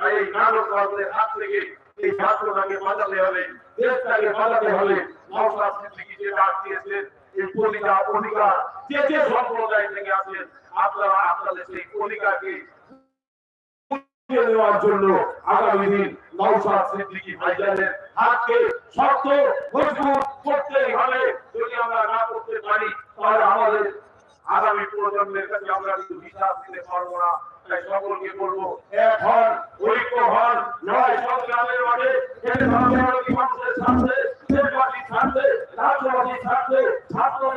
তাই এই নাটকদের হাত থেকে এই ছাত্রটাকে বাঁচাতে হবে, দেশটাকে বাঁচাতে হবে। নওশাদ সিদ্দিকী যে ডাক দিয়েছেন এই কলিকা অধিকার যে যে সম্প্রদায় থেকে আছেন আপনারা আপনাদের সেই কলিকাকে হবে। যদি আমরা করতে পারি আমাদের আগামী প্রজন্মের কাছে আমরা বিশ্বাস দিতে পারব না, তাই সকলকে বলব, এক হন, ঐক্য হন, নয় সংগ্রামের মাঠে মানুষের স্বার্থে দেশবাসীর স্বার্থে স্বার্থে